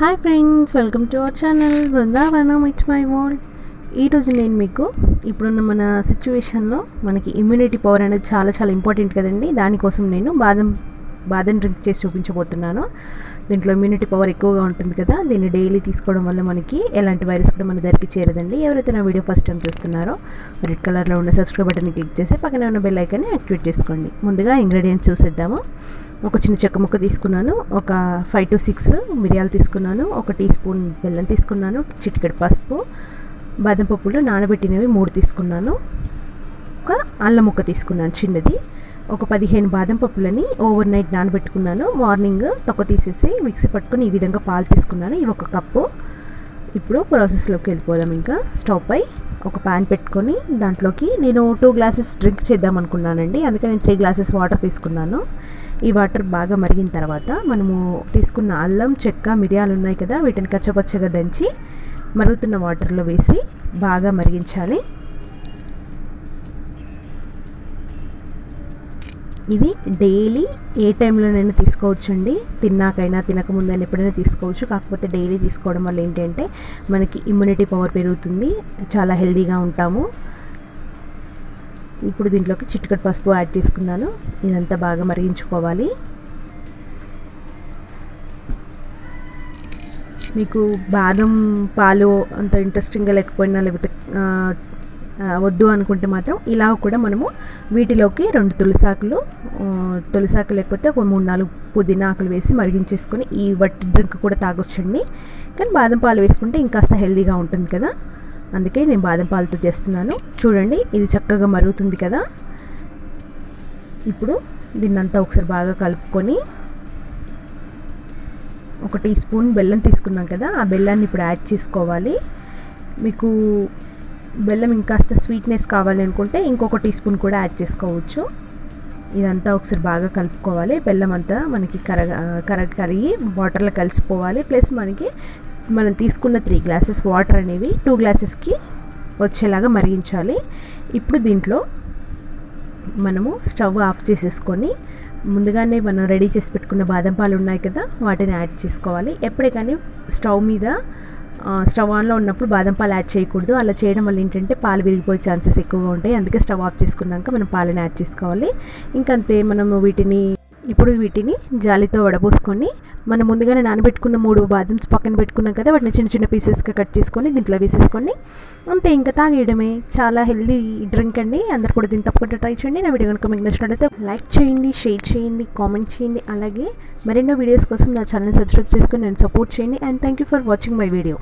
Hi friends welcome to our channel Brindavanam it's my world ఈరోజు నేను మీకు ఇప్పుడున్న మన సిచ్యువేషన్లో మనకి ఇమ్యూనిటీ పవర్ అనేది చాలా చాలా ఇంపార్టెంట్ కదండి. దానికోసం నేను బాదం బాదం డ్రింక్ చేసి చూపించబోతున్నాను. దీంట్లో ఇమ్యూనిటీ పవర్ ఎక్కువగా ఉంటుంది కదా దీన్ని డైలీ తీసుకోవడం వల్ల మనకి ఎలాంటి వైరస్ కూడా మన దగ్గరికి చేరదండి. ఎవరైతే నా వీడియో ఫస్ట్ టైం చూస్తున్నారో రెడ్ కలర్లో ఉన్న సబ్స్క్రైబ్ బటన్ క్లిక్ చేసి పక్కనే ఉన్న బెల్ ఐకాన్ని యాక్టివేట్ చేసుకోండి. ముందుగా ఇంగ్రీడియంట్స్ చూసేద్దాము. ఒక చిన్న చెక్క ముక్క తీసుకున్నాను ఒక ఫైవ్ టు సిక్స్ మిరియాలు తీసుకున్నాను ఒక టీ స్పూన్ బెల్లం తీసుకున్నాను చిటికెడు పసుపు బాదం పప్పులు నానబెట్టినవి మూడు తీసుకున్నాను. ఒక అల్లం ముక్క తీసుకున్నాను చిన్నది ఒక పదిహేను బాదం పప్పులని ఓవర్ నైట్ నానబెట్టుకున్నాను. మార్నింగ్ తొక్క తీసేసి మిక్సీ పట్టుకుని ఈ విధంగా పాలు తీసుకున్నాను ఇవి ఒక కప్పు. ఇప్పుడు ప్రాసెస్లోకి వెళ్ళిపోదాం ఇంకా. స్టవ్ పై ఒక ప్యాన్ పెట్టుకొని దాంట్లోకి నేను టూ గ్లాసెస్ డ్రింక్ చేద్దాం అనుకున్నానండి నేను త్రీ గ్లాసెస్ వాటర్ తీసుకున్నాను. ఈ వాటర్ బాగా మరిగిన తర్వాత మనము తీసుకున్న అల్లం చెక్క మిరియాలు ఉన్నాయి కదా వీటిని కచ్చపచ్చగా దంచి మరుగుతున్న వాటర్లో వేసి బాగా మరిగించాలి. ఇది డైలీ ఏ టైంలోనైనా తీసుకోవచ్చండి. తిన్నాకైనా తినకముందైనా ఎప్పుడైనా తీసుకోవచ్చు. కాకపోతే డైలీ తీసుకోవడం వల్ల ఏంటంటే మనకి ఇమ్యూనిటీ పవర్ పెరుగుతుంది. చాలా హెల్తీగా ఉంటాము. ఇప్పుడు దీంట్లోకి చిటికటి పసుపు యాడ్ చేసుకున్నాను. ఇదంతా బాగా మరిగించుకోవాలి. మీకు బాదం పాలు అంత ఇంట్రెస్టింగ్గా లేకపోయినా లేకపోతే వద్దు అనుకుంటే మాత్రం ఇలా కూడా మనము వీటిలోకి రెండు తులసాకులు తులసాకు లేకపోతే ఒక మూడు నాలుగు పుదీనా ఆకులు వేసి మరిగించేసుకొని ఈ వట్టి డ్రింక్ కూడా తాగొచ్చండి. కానీ బాదం పాలు వేసుకుంటే ఇంకాస్త హెల్తీగా ఉంటుంది కదా. అందుకే నేను బాదం పాలతో చేస్తున్నాను. చూడండి ఇది చక్కగా మరుగుతుంది కదా. ఇప్పుడు దీన్నంతా ఒకసారి బాగా కలుపుకొని ఒక టీ స్పూన్ బెల్లం తీసుకున్నాం కదా ఆ బెల్లాన్ని ఇప్పుడు యాడ్ చేసుకోవాలి. మీకు బెల్లం ఇంకాస్త స్వీట్నెస్ కావాలి అనుకుంటే ఇంకొక టీ స్పూన్ కూడా యాడ్ చేసుకోవచ్చు. ఇదంతా ఒకసారి బాగా కలుపుకోవాలి. బెల్లం అంతా మనకి కరగ కరెక్ట్ కరిగి వాటర్లో కలిసిపోవాలి. ప్లస్ మనకి మనం తీసుకున్న త్రీ గ్లాసెస్ వాటర్ అనేవి టూ గ్లాసెస్కి వచ్చేలాగా మరిగించాలి. ఇప్పుడు దీంట్లో మనము స్టవ్ ఆఫ్ చేసేసుకొని ముందుగానే మనం రెడీ చేసి పెట్టుకున్న బాదం పాలు ఉన్నాయి కదా వాటిని యాడ్ చేసుకోవాలి. ఎప్పుడే కానీ స్టవ్ మీద స్టవ్ ఆన్లో ఉన్నప్పుడు బాదం పాలు యాడ్ చేయకూడదు. అలా చేయడం వల్ల ఏంటంటే పాలు విరిగిపోయే ఛాన్సెస్ ఎక్కువగా ఉంటాయి. అందుకే స్టవ్ ఆఫ్ చేసుకున్నాక మనం పాలను యాడ్ చేసుకోవాలి. ఇంకంతే మనము వీటిని ఇప్పుడు వీటిని జాలితో వడబోసుకొని మనం ముందుగానే నానబెట్టుకున్న మూడు బాదమ్స్ పక్కన పెట్టుకున్నాం కదా వాటిని చిన్న చిన్న పీసెస్గా కట్ చేసుకొని దీంట్లో వేసేసుకొని అంతే ఇంకా తాగేయడమే. చాలా హెల్దీ డ్రింక్ అండి. అందరు కూడా దీన్ని తప్పకుండా ట్రై చేయండి. నా వీడియో కనుక మీకు నచ్చినట్లయితే లైక్ చేయండి షేర్ చేయండి కామెంట్ చేయండి. అలాగే మరెన్నో వీడియోస్ కోసం నా ఛానల్ సబ్స్క్రైబ్ చేసుకొని నేను సపోర్ట్ చేయండి. And thank you for watching my video.